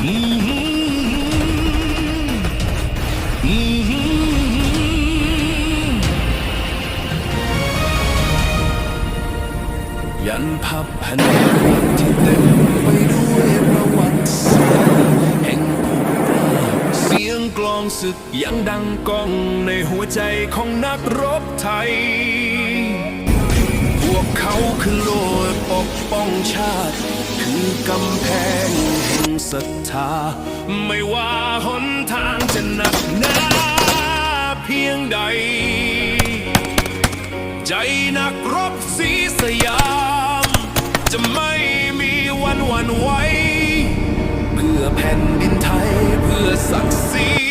ยันพับแผ่นที่เต็มไปด้วยประวัติศาสตร์แห่งผู้เสียงกลองศึกยังดังก้องในหัวใจของนักรบไทย พวกเขาคือโล กป้องชาติ คือกำแพงแห่งศรัทธา ไม่ว่าหนทางจะหนักหนาเพียงใด ใจนักรบศรีสยาม จะไม่มีวันหวั่นไหวเพื่อแผ่นดินไทยเพื่อศักดิ์ศรี